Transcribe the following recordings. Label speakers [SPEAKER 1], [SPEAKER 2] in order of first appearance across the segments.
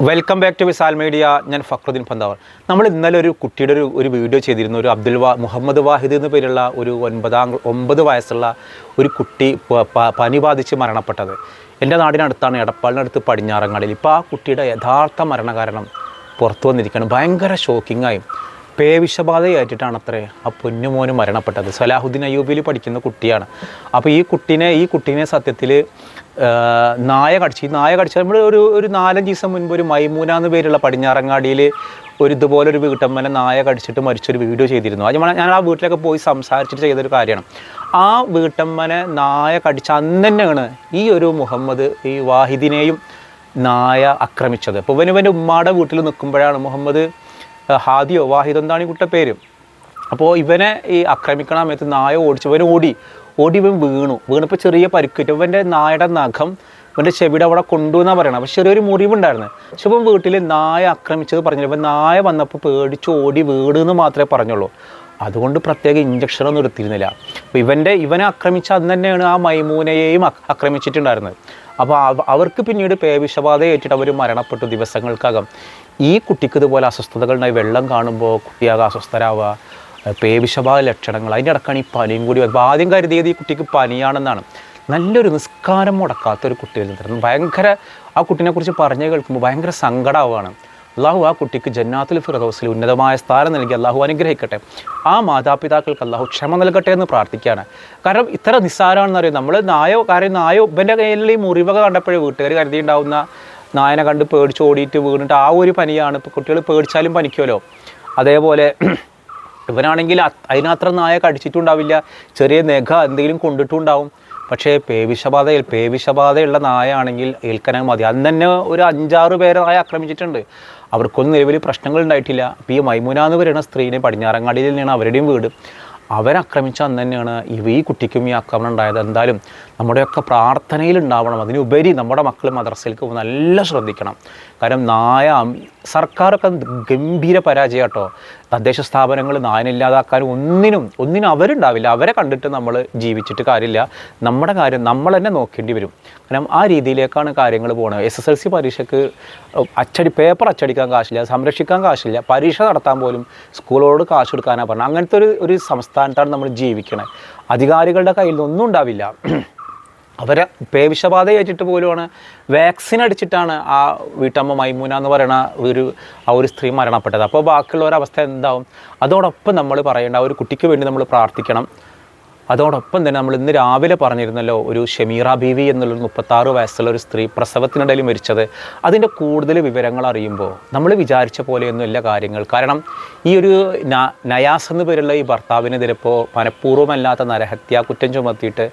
[SPEAKER 1] Welcome back to Visal media ഞാൻ ഫക്രുദ്ദീൻ പന്താവർ നമ്മൾ ഇന്നലെ ഒരു കുട്ടിയുടെ ഒരു ഒരു വീഡിയോ ചെയ്തിരുന്നു. ഒരു അബ്ദുൽ വാ മുഹമ്മദ് വാഹിദ് എന്ന പേരുള്ള ഒരു ഒൻപതാം ഒമ്പത് വയസ്സുള്ള ഒരു കുട്ടി പനി ബാധിച്ച് മരണപ്പെട്ടത്. എന്റെ നാടിനടുത്താണ് എടപ്പാളിനടുത്ത് പടിഞ്ഞാറങ്ങാടിയിൽ. ഇപ്പോൾ ആ കുട്ടിയുടെ യഥാർത്ഥ മരണകാരണം പുറത്തു വന്നിരിക്കുകയാണ്. ഭയങ്കര ഷോക്കിംഗായും പേവിഷബാധയായിട്ടാണ് അത്രേ ആ പൊന്നുമോന് മരണപ്പെട്ടത്. സലാഹുദ്ദീൻ അയ്യൂബിൽ പഠിക്കുന്ന കുട്ടിയാണ്. അപ്പോൾ ഈ കുട്ടീനെ ഈ കുട്ടീനെ സത്യത്തിൽ നായ കടിച്ചു ഈ നായ കടിച്ച നമ്മൾ ഒരു ഒരു നാലഞ്ച് ദിവസം മുൻപ് ഒരു മൈമൂന എന്ന് പേരുള്ള പടിഞ്ഞാറങ്ങാടിയിൽ ഒരു ഇതുപോലെ ഒരു വീട്ടമ്മനെ നായ കടിച്ചിട്ട് മരിച്ചൊരു വീഡിയോ ചെയ്തിരുന്നു. അത് ഞാൻ- ആ വീട്ടിലൊക്കെ പോയി സംസാരിച്ചിട്ട് ചെയ്തൊരു കാര്യമാണ്. ആ വീട്ടമ്മനെ നായ കടിച്ച അന്ന് തന്നെയാണ് ഈ ഒരു മുഹമ്മദ് ഈ വാഹിദിനെയും നായ ആക്രമിച്ചത്. അപ്പോൾ ഇവൻ ഇവന്റെ ഉമ്മാടെ വീട്ടിൽ നിൽക്കുമ്പോഴാണ് മുഹമ്മദ് ഹാദിയോ വാഹിദോ എന്താണ് ഈ കുട്ടിയുടെ പേര്? അപ്പോൾ ഇവനെ ഈ ആക്രമിക്കണ സമയത്ത് നായ ഓടിച്ചു. ഇവൻ ഓടി. ഓടി ഇവൻ വീണു. വീണപ്പോൾ ചെറിയ പരിക്കേറ്റു. ഇവന്റെ നായയുടെ നഖം ഇവന്റെ ചെവിയുടെ അവിടെ കൊണ്ടുവന്നാണ് പറയണം. അപ്പോൾ ചെറിയൊരു മുറിവുണ്ടായിരുന്നു പക്ഷെ ഇപ്പം വീട്ടിൽ നായ ആക്രമിച്ചത് പറഞ്ഞില്ല. ഇപ്പം നായ വന്നപ്പോൾ പേടിച്ച് ഓടി വീട് എന്ന് മാത്രമേ പറഞ്ഞുള്ളൂ. അതുകൊണ്ട് പ്രത്യേക ഇഞ്ചക്ഷനൊന്നും എടുത്തിരുന്നില്ല. അപ്പോൾ ഇവന്റെ ഇവനെ ആക്രമിച്ച അന്ന് തന്നെയാണ് ആ മൈമൂനയെയും ആക്- ആക്രമിച്ചിട്ടുണ്ടായിരുന്നത്. അപ്പോൾ അവർക്ക് പിന്നീട് പേവിഷബാധ ഏറ്റിട്ട് അവർ മരണപ്പെട്ടു ദിവസങ്ങൾക്കകം. ഈ കുട്ടിക്ക് ഇതുപോലെ അസ്വസ്ഥതകളുണ്ടായി വെള്ളം കാണുമ്പോൾ കുട്ടിയാകെ അസ്വസ്ഥരാവുക പേവിഷബാധ ലക്ഷണങ്ങൾ അതിന്റെ ഇടക്കാണ് ഈ പനിയും കൂടി. അപ്പോൾ ആദ്യം കരുതിയത് ഈ കുട്ടിക്ക് പനിയാണെന്നാണ്. നല്ലൊരു നിസ്കാരം മുടക്കാത്ത ഒരു കുട്ടി വരുന്നത് ഭയങ്കര ആ കുട്ടീനെക്കുറിച്ച് പറഞ്ഞു കേൾക്കുമ്പോൾ ഭയങ്കര സങ്കടമാവുകയാണ് അള്ളാഹു ആ കുട്ടിക്ക് ജന്നാത്തുൽ ഫിറദോസിൽ ഉന്നതമായ സ്ഥാനം നൽകി അള്ളാഹു അനുഗ്രഹിക്കട്ടെ. ആ മാതാപിതാക്കൾക്ക് അള്ളാഹു ക്ഷമ നൽകട്ടെ എന്ന് പ്രാർത്ഥിക്കുകയാണ്. കാരണം ഇത്ര നിസ്സാരമാണെന്ന് അറിയാം നമ്മൾ നായോ കാര്യം നായോ ഇവന്റെ കയ്യിൽ ഈ മുറിവൊക്കെ കണ്ടപ്പോഴേ വീട്ടുകാർ കരുതിയിട്ടുണ്ടാവുന്ന നായനെ കണ്ട് പേടിച്ച് ഓടിയിട്ട് വീണിട്ട് ആ ഒരു പനിയാണ്. ഇപ്പോൾ കുട്ടികൾ പേടിച്ചാലും പനിക്കുമല്ലോ. അതേപോലെ ഇവനാണെങ്കിൽ അത് അതിനത്ര നായ കടിച്ചിട്ടുണ്ടാവില്ല. ചെറിയ നഖ എന്തെങ്കിലും കൊണ്ടിട്ടുണ്ടാവും. പക്ഷേ പേവിഷബാധ പേവിഷബാധയുള്ള നായ ആണെങ്കിൽ ഏൽക്കാനാ മതി. അന്ന് തന്നെ ഒരു അഞ്ചാറ് പേരെ നായ ആക്രമിച്ചിട്ടുണ്ട്. അവർക്കൊന്നും നിലവിൽ പ്രശ്നങ്ങൾ ഉണ്ടായിട്ടില്ല. അപ്പോൾ ഈ മൈമുന എന്ന് പറയുന്ന സ്ത്രീനെ പടിഞ്ഞാറങ്ങാടിയിൽ നിന്നാണ് അവരുടെയും വീട്. അവരാക്രമിച്ച അന്ന് തന്നെയാണ് ഈ കുട്ടിക്കും ഈ ആക്രമണം ഉണ്ടായത്. എന്തായാലും നമ്മുടെയൊക്കെ പ്രാർത്ഥനയിൽ ഉണ്ടാവണം. അതിനുപരി നമ്മുടെ മക്കൾ മദ്രസയിലേക്ക് നല്ല ശ്രദ്ധിക്കണം. കാരണം നായ സർക്കാരൊക്കെ ഗംഭീര പരാജയം കേട്ടോ തദ്ദേശ സ്ഥാപനങ്ങൾ നായനില്ലാതാക്കാൻ ഒന്നിനും ഒന്നിനും അവരുണ്ടാവില്ല. അവരെ കണ്ടിട്ട് നമ്മൾ ജീവിച്ചിട്ട് കാര്യമില്ല. നമ്മുടെ കാര്യം നമ്മൾ തന്നെ നോക്കേണ്ടി വരും. കാരണം ആ രീതിയിലേക്കാണ് കാര്യങ്ങൾ പോകുന്നത് എസ് എസ് എൽ സി പരീക്ഷയ്ക്ക് അച്ചടി പേപ്പർ അച്ചടിക്കാൻ കാശില്ല സംരക്ഷിക്കാൻ കാശില്ല. പരീക്ഷ നടത്താൻ പോലും സ്കൂളോട് കാശ് കൊടുക്കാനാണ് പറഞ്ഞത്. അങ്ങനത്തെ ഒരു ഒരു സംസ്ഥാനത്താണ് നമ്മൾ ജീവിക്കണത്. അധികാരികളുടെ കയ്യിൽ നിന്നൊന്നും ഉണ്ടാവില്ല. അവരെ പേവിഷബാധ ഏറ്റിട്ട് പോലുമാണ് വാക്സിൻ അടിച്ചിട്ടാണ് ആ വീട്ടമ്മ മൈമൂന എന്ന് പറയുന്ന ഒരു ആ ഒരു സ്ത്രീ മരണപ്പെട്ടത്. അപ്പോൾ ബാക്കിയുള്ളവരവസ്ഥ എന്താവും? അതോടൊപ്പം നമ്മൾ പറയേണ്ട ആ ഒരു കുട്ടിക്ക് വേണ്ടി നമ്മൾ പ്രാർത്ഥിക്കണം. അതോടൊപ്പം തന്നെ നമ്മൾ ഇന്ന് രാവിലെ പറഞ്ഞിരുന്നല്ലോ ഒരു ഷമീറ ബീവി എന്നുള്ളൊരു മുപ്പത്താറ് വയസ്സുള്ള ഒരു സ്ത്രീ പ്രസവത്തിനിടയിൽ മരിച്ചത്. അതിന്റെ കൂടുതൽ വിവരങ്ങൾ അറിയുമ്പോൾ നമ്മൾ വിചാരിച്ച പോലെയൊന്നും അല്ല കാര്യങ്ങൾ. കാരണം ഈ ഒരു നയാസ് എന്ന് പേരുള്ള ഈ ഭർത്താവിനെതിരെ ഇപ്പോൾ മനഃപൂർവമല്ലാത്ത നരഹത്യാ കുറ്റം ചുമത്തിയിട്ട്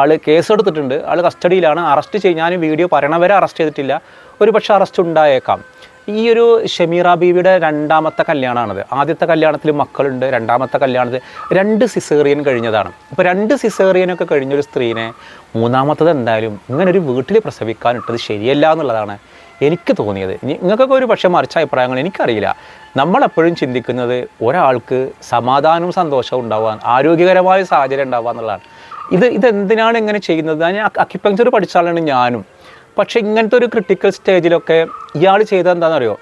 [SPEAKER 1] ആൾ കേസെടുത്തിട്ടുണ്ട്. ആൾ കസ്റ്റഡിയിലാണ്. അറസ്റ്റ് ചെയ്ത് ഞാൻ വീഡിയോ പറയണവരെ അറസ്റ്റ് ചെയ്തിട്ടില്ല. ഒരു പക്ഷേ അറസ്റ്റ് ഉണ്ടായേക്കാം. ഈ ഒരു ഷമീറ ബീവിയുടെ രണ്ടാമത്തെ കല്യാണമാണത് ആദ്യത്തെ കല്യാണത്തിൽ മക്കളുണ്ട് രണ്ടാമത്തെ കല്യാണത്തിൽ രണ്ട് സിസേറിയൻ കഴിഞ്ഞതാണ്. അപ്പോൾ രണ്ട് സിസേറിയനൊക്കെ കഴിഞ്ഞൊരു സ്ത്രീനെ മൂന്നാമത്തത് എന്തായാലും ഇങ്ങനെ ഒരു വീട്ടിൽ പ്രസവിക്കാനിട്ടത് ശരിയല്ല എന്നുള്ളതാണ് എനിക്ക് തോന്നിയത്. നിങ്ങൾക്കൊക്കെ ഒരു പക്ഷേ മറിച്ച അഭിപ്രായങ്ങൾ എനിക്കറിയില്ല. നമ്മളെപ്പോഴും ചിന്തിക്കുന്നത് ഒരാൾക്ക് സമാധാനവും സന്തോഷവും ഉണ്ടാവാൻ ആരോഗ്യകരമായ സാഹചര്യം ഉണ്ടാവുക എന്നുള്ളതാണ് ഇത് ഇതെന്തിനാണ് ഇങ്ങനെ ചെയ്യുന്നത്? ഞാൻ അക്യുപങ്ചർ പഠിച്ചാലാണ് ഞാനും. പക്ഷേ ഇങ്ങനത്തെ ഒരു ക്രിട്ടിക്കൽ സ്റ്റേജിലൊക്കെ ഇയാൾ ചെയ്തത് എന്താണെന്നറിയോ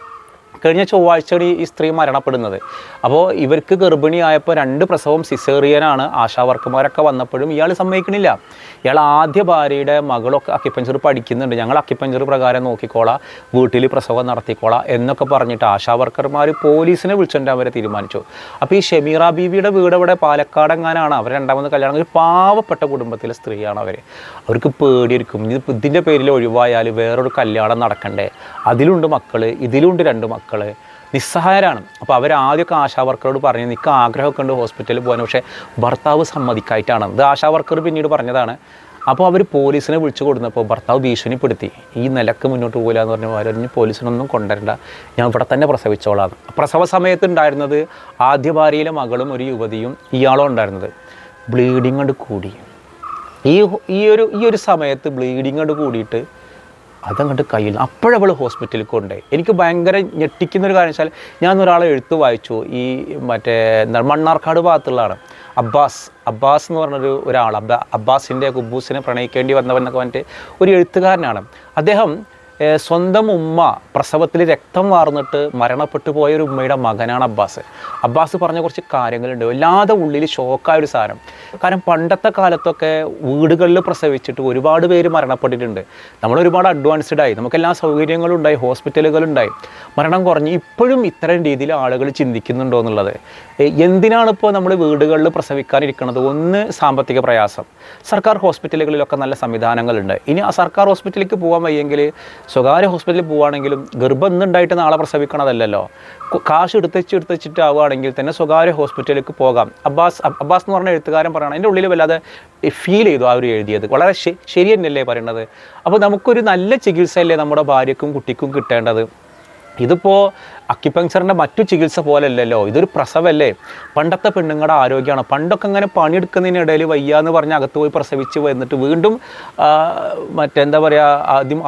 [SPEAKER 1] കഴിഞ്ഞ ചൊവ്വാഴ്ചയാണ് ഈ- സ്ത്രീ മരണപ്പെടുന്നത്. അപ്പോൾ ഇവർക്ക് ഗർഭിണിയായപ്പോൾ രണ്ട് പ്രസവം സിസേറിയനാണ്. ആശാ വർക്കർമാരൊക്കെ വന്നപ്പോഴും ഇയാൾ സമ്മതിക്കണില്ല ഇയാൾ ആദ്യ ഭാര്യയുടെ മകളൊക്കെ അക്കിപ്പഞ്ചർ പഠിക്കുന്നുണ്ട്. ഞങ്ങൾ അക്കിപ്പഞ്ചർ പ്രകാരം നോക്കിക്കോളാം. വീട്ടിൽ പ്രസവം നടത്തിക്കോളാം എന്നൊക്കെ പറഞ്ഞിട്ട് ആശാ വർക്കർമാർ പോലീസിനെ വിളിച്ചുകൊണ്ട് അവരെ തീരുമാനിച്ചു. അപ്പോൾ ഈ ഷെമീറ ബീവിയുടെ വീട് ഇവിടെ പാലക്കാടെങ്ങാനാണ്. അവർ രണ്ടാമത് കല്യാണം ഒരു പാവപ്പെട്ട കുടുംബത്തിലെ സ്ത്രീയാണ് അവർ അവർക്ക് പേടിയിരിക്കും ഇത് ഇതിന്റെ പേരിൽ ഒഴിവായാൽ വേറൊരു കല്യാണം നടക്കണ്ടേ? അതിലുണ്ട് മക്കൾ ഇതിലുണ്ട് രണ്ട് മക്കൾ നിസ്സഹായരാണ്. അപ്പോൾ അവർ ആദ്യമൊക്കെ ആശാ വർക്കറോട് പറഞ്ഞു നിൽക്കുക ആഗ്രഹമൊക്കെ ഉണ്ട് ഹോസ്പിറ്റലിൽ പോകാൻ പക്ഷേ ഭർത്താവ് സമ്മതിക്കായിട്ടാണ്. ഇത് ആശാ വർക്കർ പിന്നീട് പറഞ്ഞതാണ്. അപ്പോൾ അവർ പോലീസിനെ വിളിച്ചു കൊടുത്തപ്പോൾ ഭർത്താവ് ഭീഷണിപ്പെടുത്തി. ഈ നിലയ്ക്ക് മുന്നോട്ട് പോകില്ല എന്ന് പറഞ്ഞു അവരഞ്ഞ് പോലീസിനൊന്നും കൊണ്ടുവരണ്ട. ഞാൻ ഇവിടെ തന്നെ പ്രസവിച്ചോളാം. പ്രസവ സമയത്ത് ഉണ്ടായിരുന്നത് ആദ്യ ഭാര്യയിലെ മകളും ഒരു യുവതിയും ഇയാളും ഉണ്ടായിരുന്നത്. ബ്ലീഡിങ് കൊണ്ട് കൂടി. ഈ ഈ ഒരു ഈ ഒരു സമയത്ത് ബ്ലീഡിങ് കൊണ്ട് കൂടിയിട്ട് അതങ്ങോട്ട് കയ്യിൽ അപ്പോഴവൾ ഹോസ്പിറ്റലിൽ കൊണ്ടുപോയി എനിക്ക് ഭയങ്കര ഞെട്ടിക്കുന്ന ഒരു കാര്യം വെച്ചാൽ ഞാൻ ഒരാളെ എഴുത്ത് വായിച്ചു. ഈ മറ്റേ എന്താണ് മണ്ണാർക്കാട് ഭാഗത്തുള്ളതാണ്. അബ്ബാസ്. അബ്ബാസ് എന്ന് പറഞ്ഞൊരു ഒരാൾ അബ്ബാ അബ്ബാസിന്റെ കുബൂസിനെ പ്രണയിക്കേണ്ടി വന്നവൻ എന്നൊക്കെ പറഞ്ഞിട്ട് ഒരു എഴുത്തുകാരനാണ്. അദ്ദേഹം സ്വന്തം ഉമ്മ പ്രസവത്തിൽ രക്തം വാർന്നിട്ട് മരണപ്പെട്ടു പോയ ഒരു ഉമ്മയുടെ മകനാണ് അബ്ബാസ്. അബ്ബാസ് പറഞ്ഞ കുറച്ച് കാര്യങ്ങളുണ്ട്. വല്ലാതെ ഉള്ളിൽ ഷോക്കായ ഒരു സാധനം. കാരണം പണ്ടത്തെ കാലത്തൊക്കെ വീടുകളിൽ പ്രസവിച്ചിട്ട് ഒരുപാട് പേര് മരണപ്പെട്ടിട്ടുണ്ട്. നമ്മൾ ഒരുപാട് അഡ്വാൻസ്ഡ് ആയി. നമുക്കെല്ലാ സൗകര്യങ്ങളും ഉണ്ടായി ഹോസ്പിറ്റലുകളുണ്ടായി മരണം കുറഞ്ഞ് ഇപ്പോഴും ഇത്തരം രീതിയിൽ ആളുകൾ ചിന്തിക്കുന്നുണ്ടോ എന്നുള്ളത്. എന്തിനാണ് ഇപ്പോൾ നമ്മൾ വീടുകളിൽ പ്രസവിക്കാനിരിക്കുന്നത് ഒന്ന് സാമ്പത്തിക പ്രയാസം. സർക്കാർ ഹോസ്പിറ്റലുകളിലൊക്കെ നല്ല സംവിധാനങ്ങളുണ്ട്. ഇനി ആ സർക്കാർ ഹോസ്പിറ്റലിലേക്ക് പോകാൻ വയ്യെങ്കിൽ സ്വകാര്യ ഹോസ്പിറ്റലിൽ പോവുകയാണെങ്കിലും ഗർഭം ഇന്നുണ്ടായിട്ട് നാളെ പ്രസവിക്കണതല്ലല്ലോ. കാശ് എടുത്തുവെച്ച് എടുത്തുവെച്ചിട്ട് ആവുകയാണെങ്കിൽ തന്നെ സ്വകാര്യ ഹോസ്പിറ്റലിലേക്ക് പോകാം. അബ്ബാസ് അബ്ബാസ് എന്ന് പറഞ്ഞ എഴുത്തുകാരൻ പറയണം എന്റെ ഉള്ളിൽ വല്ലാതെ ഫീൽ ചെയ്തു ഒരു എഴുതിയത്. വളരെ ശരി തന്നെയല്ലേ പറയണത്? അപ്പോൾ നമുക്കൊരു നല്ല ചികിത്സയല്ലേ നമ്മുടെ ഭാര്യക്കും കുട്ടിക്കും കിട്ടേണ്ടത്? ഇതിപ്പോൾ അക്യുപങ്ചറിന്റെ മറ്റു ചികിത്സ പോലെയല്ലല്ലോ. ഇതൊരു പ്രസവമല്ലേ പണ്ടത്തെ പെണ്ണുങ്ങളുടെ ആരോഗ്യമാണ്. പണ്ടൊക്കെ ഇങ്ങനെ പണിയെടുക്കുന്നതിനിടയിൽ വയ്യ എന്ന് പറഞ്ഞ് അകത്ത് പോയി പ്രസവിച്ച് വന്നിട്ട് വീണ്ടും മറ്റെന്താ പറയുക ആദ്യം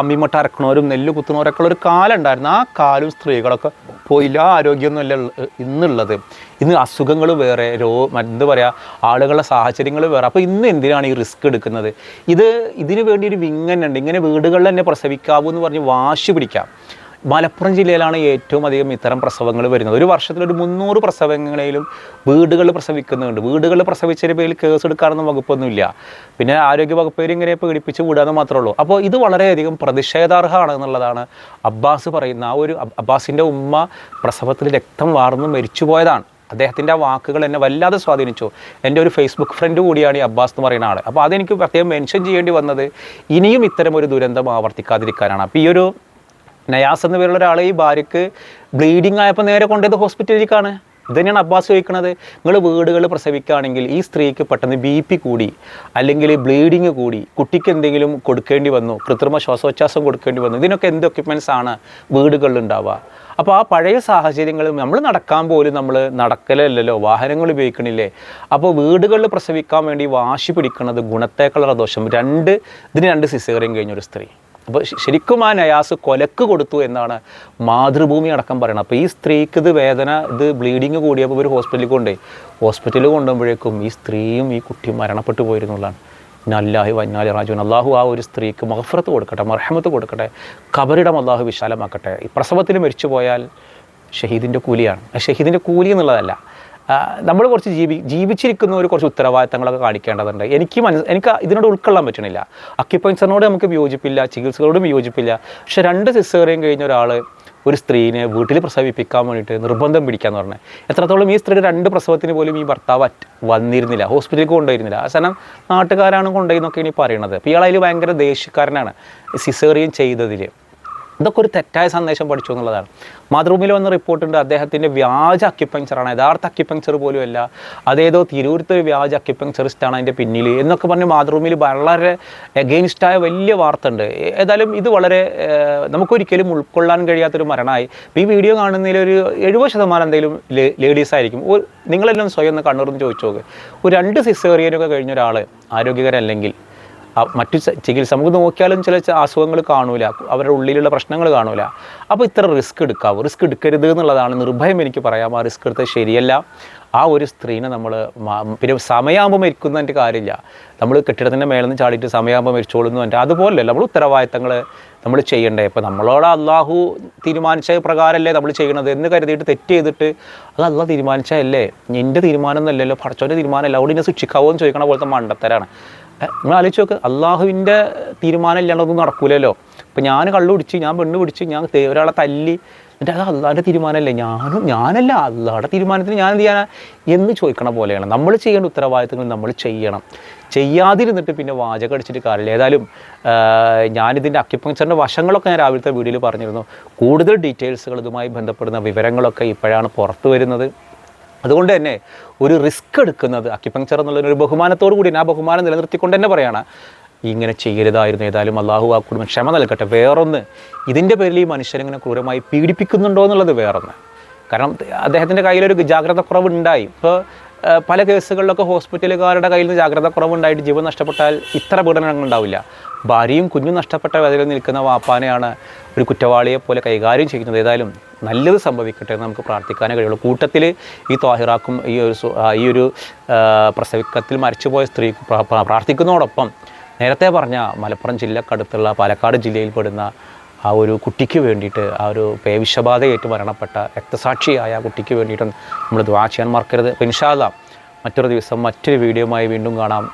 [SPEAKER 1] അമ്മിമട്ട അരക്കണവരും നെല്ല് കുത്തുന്നവരൊക്കെ ഒരു കാലം ഉണ്ടായിരുന്നു ആ കാലും സ്ത്രീകളൊക്കെ പോയില്ല ആരോഗ്യമൊന്നുമല്ല ഇന്നുള്ളത്. ഇന്ന് അസുഖങ്ങൾ വേറെ രോ എന്താ പറയുക ആളുകളുടെ സാഹചര്യങ്ങൾ വേറെ. അപ്പോൾ ഇന്ന് എന്തിനാണ് ഈ റിസ്ക് എടുക്കുന്നത്? ഇത് ഇതിന് വേണ്ടി ഒരു വിങ്ങനുണ്ട് ഇങ്ങനെ വീടുകളിൽ തന്നെ പ്രസവിക്കാവൂ എന്ന് പറഞ്ഞ് വാശി പിടിക്കാം. മലപ്പുറം ജില്ലയിലാണ് ഏറ്റവും അധികം ഇത്തരം പ്രസവങ്ങൾ വരുന്നത്. ഒരു വർഷത്തിൽ ഒരു മുന്നൂറ് പ്രസവങ്ങളിലും വീടുകളിൽ പ്രസവിക്കുന്നുണ്ട്. വീടുകളിൽ പ്രസവിച്ചതിന്റെ പേരിൽ കേസ് എടുക്കാറൊന്നും വകുപ്പൊന്നുമില്ല. പിന്നെ ആരോഗ്യ വകുപ്പേരും ഇങ്ങനെ പേടിപ്പിച്ച് വിടാന്ന് മാത്രമേ ഉള്ളൂ. അപ്പോൾ ഇത് വളരെയധികം പ്രതിഷേധാർഹമാണ് എന്നുള്ളതാണ് അബ്ബാസ് പറയുന്ന ആ ഒരു അബ്- അബ്ബാസിന്റെ ഉമ്മ പ്രസവത്തിൽ രക്തം വാർന്ന് മരിച്ചു പോയതാണ്. അദ്ദേഹത്തിന്റെ ആ വാക്കുകൾ എന്നെ വല്ലാതെ സ്വാധീനിച്ചു. എന്റെ ഒരു ഫേസ്ബുക്ക് ഫ്രണ്ട് കൂടിയാണ് ഈ അബ്ബാസ് എന്ന് പറയുന്ന ആൾ അപ്പോൾ അതെനിക്ക് പ്രത്യേകം മെൻഷൻ ചെയ്യേണ്ടി വന്നത് ഇനിയും ഇത്തരം ഒരു ദുരന്തം ആവർത്തിക്കാതിരിക്കാനാണ്. അപ്പോൾ ഈ ഒരു നയാസ് എന്ന പേരുള്ള ഒരാളെ ഈ ഭാര്യയ്ക്ക് ബ്ലീഡിങ് ആയപ്പോൾ നേരെ കൊണ്ടുപോയത് ഹോസ്പിറ്റലിലേക്കാണ് ഇത് തന്നെയാണ് അബ്ബാസ് ചോദിക്കുന്നത് നിങ്ങൾ വീടുകൾ പ്രസവിക്കുകയാണെങ്കിൽ ഈ സ്ത്രീക്ക് പെട്ടെന്ന് ബി പി കൂടി അല്ലെങ്കിൽ ബ്ലീഡിങ് കൂടി കുട്ടിക്ക് എന്തെങ്കിലും കൊടുക്കേണ്ടി വന്നു കൃത്രിമ ശ്വാസോച്ഛാസം കൊടുക്കേണ്ടി വന്നു ഇതിനൊക്കെ എന്ത് എക്യുപ്മെന്റ്സ് ആണ് വീടുകളിൽ ഉണ്ടാവുക? അപ്പോൾ ആ പഴയ സാഹചര്യങ്ങളിൽ നമ്മൾ നടക്കാൻ പോലും നമ്മൾ നടക്കലല്ലല്ലോ വാഹനങ്ങൾ ഉപയോഗിക്കണില്ലേ? അപ്പോൾ വീടുകളിൽ പ്രസവിക്കാൻ വേണ്ടി വാശി പിടിക്കുന്നത് ഗുണത്തേക്കുള്ള ദോഷം. രണ്ട് ഇതിന് രണ്ട് സിസേറിയും കഴിഞ്ഞൊരു സ്ത്രീ. അപ്പോൾ ശരിക്കും ആ നയാസ് കൊലക്ക് കൊടുത്തു എന്നാണ് മാതൃഭൂമി അടക്കം പറയുന്നത് അപ്പോൾ ഈ സ്ത്രീക്ക് ഇത് വേദന ഇത് ബ്ലീഡിങ് കൂടിയപ്പോൾ ഒരു ഹോസ്പിറ്റലിൽ കൊണ്ടുപോയി ഹോസ്പിറ്റലിൽ കൊണ്ടുപോകുമ്പോഴേക്കും ഈ സ്ത്രീയും ഈ കുട്ടിയും മരണപ്പെട്ടു പോയിരുന്നുള്ളതാണ് നല്ലാഹി വന്നാലി റാജുൻ അള്ളാഹു ആ ഒരു സ്ത്രീക്ക് മഹഫ്രത്ത് കൊടുക്കട്ടെ മർഹമത്ത് കൊടുക്കട്ടെ കബറിടം അള്ളാഹു വിശാലമാക്കട്ടെ. ഈ പ്രസവത്തിൽ മരിച്ചു പോയാൽ ഷഹീദിന്റെ കൂലിയാണ് ഷഹീദിന്റെ കൂലി എന്നുള്ളതല്ല. നമ്മൾ കുറച്ച് ജീവി ജീവിച്ചിരിക്കുന്ന ഒരു കുറച്ച് ഉത്തരവാദിത്തങ്ങളൊക്കെ കാണിക്കേണ്ടതുണ്ട്. എനിക്ക് മനസ്സ് എനിക്ക് ഇതിനോട് ഉൾക്കൊള്ളാൻ പറ്റണില്ല. അക്യുപൈൻസറിനോട് നമുക്ക് വിയോജിപ്പില്ല ചികിത്സകളോടും വിയോജിപ്പില്ല. പക്ഷേ രണ്ട് സിസേറിയും കഴിഞ്ഞ ഒരാൾ ഒരു സ്ത്രീനെ വീട്ടിൽ പ്രസവിപ്പിക്കാൻ വേണ്ടിയിട്ട് നിർബന്ധം പിടിക്കാന്ന് പറഞ്ഞത് എത്രത്തോളം ഈ സ്ത്രീയുടെ രണ്ട് പ്രസവത്തിന് പോലും ഈ ഭർത്താവ് വന്നിരുന്നില്ല ഹോസ്പിറ്റലിൽ കൊണ്ടുവരുന്നില്ല അവസാനം നാട്ടുകാരാണ് കൊണ്ടുപോയി എന്നൊക്കെ ഇനി പറയണത് അപ്പോൾ ഇയാൾ ഭയങ്കര ദേഷ്യക്കാരനാണ്. സിസേറിയൻ ചെയ്തതിൽ ഇതൊക്കെ ഒരു തെറ്റായ സന്ദേശം പഠിച്ചു എന്നുള്ളതാണ്. മാതൃഭൂമിയിൽ വന്ന റിപ്പോർട്ടുണ്ട് അദ്ദേഹത്തിന്റെ വ്യാജ അക്യുപങ്ചറാണ് യഥാർത്ഥ അക്യുപങ്ചർ പോലും അല്ല. അതേതോ തിരൂരത്തെ വ്യാജ അക്യുപങ്ചറിസ്റ്റാണ് അതിന്റെ പിന്നിൽ. എന്നൊക്കെ പറഞ്ഞ് മാതൃഭൂമിയിൽ വളരെ എഗെയിൻസ്റ്റായ വലിയ വാർത്ത ഉണ്ട്. ഏതായാലും ഇത് വളരെ നമുക്കൊരിക്കലും ഉൾക്കൊള്ളാൻ കഴിയാത്തൊരു മരണമായി. ഈ വീഡിയോ കാണുന്നതിൽ ഒരു എഴുപത് ശതമാനം എന്തെങ്കിലും ലേഡീസ് ആയിരിക്കും. നിങ്ങളെല്ലാം സ്വയം ഒന്ന് കണ്ണൂർന്ന് ചോദിച്ചു നോക്ക്. ഒരു രണ്ട് സിസേറിയനൊക്കെ കഴിഞ്ഞ ഒരാൾ ആരോഗ്യകരമല്ലെങ്കിൽ ആ മറ്റു ചികിത്സ നമുക്ക് നോക്കിയാലും ചില അസുഖങ്ങൾ കാണൂല. അവരുടെ ഉള്ളിലുള്ള പ്രശ്നങ്ങൾ കാണൂല. അപ്പോൾ ഇത്ര റിസ്ക് എടുക്കാവൂ. റിസ്ക് എടുക്കരുത് എന്നുള്ളതാണ് നിർഭയം എനിക്ക് പറയാം. ആ റിസ്ക് എടുത്തത് ശരിയല്ല. ആ ഒരു സ്ത്രീനെ നമ്മൾ പിന്നെ സമയമാകുമ്പോൾ മരിക്കുന്നതിന്റെ കാര്യമില്ല. നമ്മൾ കെട്ടിടത്തിന്റെ മേളിൽ നിന്ന് ചാടിയിട്ട് സമയമാകുമ്പോൾ മരിച്ചോളുന്നു എന്റെ അതുപോലല്ല. നമ്മൾ ഉത്തരവാദിത്തങ്ങൾ നമ്മൾ ചെയ്യണ്ടേ. ഇപ്പോൾ നമ്മളോട് അള്ളാഹു തീരുമാനിച്ച പ്രകാരമല്ലേ നമ്മൾ ചെയ്യണത് എന്ന് കരുതിയിട്ട് തെറ്റ് ചെയ്തിട്ട് അത് അള്ളാഹ് തീരുമാനിച്ചതല്ലേ? എന്റെ തീരുമാനം എന്നല്ലല്ലോ പഠിച്ചവന്റെ തീരുമാനമല്ല. അവിടെ എന്നെ ശിക്ഷിക്കാവോ എന്ന് ചോദിക്കണ പോലത്തെ മണ്ടത്തരാണ്. നിങ്ങൾ ആലോചിച്ച് നോക്ക്. അള്ളാഹുവിന്റെ തീരുമാനം ഇല്ലാണ്ടൊന്നും നടക്കൂലല്ലോ. ഇപ്പം ഞാൻ കള്ളു പിടിച്ച് ഞാൻ പെണ്ണ് പിടിച്ച് ഞാൻ ഒരാളെ തല്ലി എന്നിട്ട് അത് അള്ളാഹിന്റെ തീരുമാനമല്ലേ? ഞാനും ഞാനല്ല അള്ളാഹുടെ തീരുമാനത്തിന് ഞാൻ എന്ത് ചെയ്യാനാ? എന്ന് ചോദിക്കണ പോലെയാണ്. നമ്മൾ ചെയ്യേണ്ട ഉത്തരവാദിത്തങ്ങൾ നമ്മൾ ചെയ്യണം. ചെയ്യാതിരുന്നിട്ട് പിന്നെ വാചകം അടിച്ചിട്ട് കാര്യമില്ല. ഏതായാലും ഞാനിതിന്റെ അക്യുപങ്ചറിന്റെ വശങ്ങളൊക്കെ ഞാൻ രാവിലത്തെ വീഡിയോയിൽ പറഞ്ഞിരുന്നു. കൂടുതൽ ഡീറ്റെയിൽസുകൾ ഇതുമായി ബന്ധപ്പെടുന്ന വിവരങ്ങളൊക്കെ ഇപ്പോഴാണ് പുറത്തു വരുന്നത്. അതുകൊണ്ട് തന്നെ ഒരു റിസ്ക് എടുക്കുന്നത് അക്യുപങ്ചർ എന്നുള്ള ഒരു ബഹുമാനത്തോടു കൂടി ആ ബഹുമാനം നിലനിർത്തിക്കൊണ്ട് തന്നെ പറയാണ് ഇങ്ങനെ ചെയ്യരുതായിരുന്നു. ഏതായാലും അള്ളാഹു ആ കുടുംബം ക്ഷമ നൽകട്ടെ. വേറൊന്ന് ഇതിന്റെ പേരിൽ ഈ മനുഷ്യരിങ്ങനെ ക്രൂരമായി പീഡിപ്പിക്കുന്നുണ്ടോ എന്നുള്ളത് വേറൊന്ന്. കാരണം അദ്ദേഹത്തിന്റെ കയ്യിലൊരു ജാഗ്രത കുറവുണ്ടായി ഇപ്പോൾ പല കേസുകളിലൊക്കെ ഹോസ്പിറ്റലുകാരുടെ കയ്യിൽ നിന്ന് ജാഗ്രത കുറവുണ്ടായിട്ട് ജീവൻ നഷ്ടപ്പെട്ടാൽ ഇത്ര പീഡനങ്ങൾ ഉണ്ടാവില്ല. ഭാര്യയും കുഞ്ഞും നഷ്ടപ്പെട്ട വേദനയിൽ നിൽക്കുന്ന വാപ്പാനെയാണ് ഒരു കുറ്റവാളിയെ പോലെ കൈകാര്യം ചെയ്യുന്നത്. ഏതായാലും നല്ലത് സംഭവിക്കട്ടെ എന്ന് നമുക്ക് പ്രാർത്ഥിക്കാനേ കഴിയുള്ളൂ. കൂട്ടത്തിൽ ഈ ത്വാഹിറാക്കും ഈ ഒരു ഈ ഒരു പ്രസവിക്കത്തിൽ മരിച്ചുപോയ സ്ത്രീക്ക് പ്രാ- പ്രാ- പ്രാർത്ഥിക്കുന്നതോടൊപ്പം നേരത്തെ പറഞ്ഞ മലപ്പുറം ജില്ലക്കടുത്തുള്ള പാലക്കാട് ജില്ലയിൽ പെടുന്ന ആ ഒരു കുട്ടിക്ക് വേണ്ടിയിട്ട് ആ ഒരു പേവിഷബാധയേറ്റ് മരണപ്പെട്ട രക്തസാക്ഷിയായ ആ കുട്ടിക്ക് വേണ്ടിയിട്ടും നമ്മൾ ദ്വാ ചെയ്യാൻ മറക്കരുത്. ഇൻഷാല്ല മറ്റൊരു ദിവസം മറ്റൊരു വീഡിയോയുമായി വീണ്ടും കാണാം.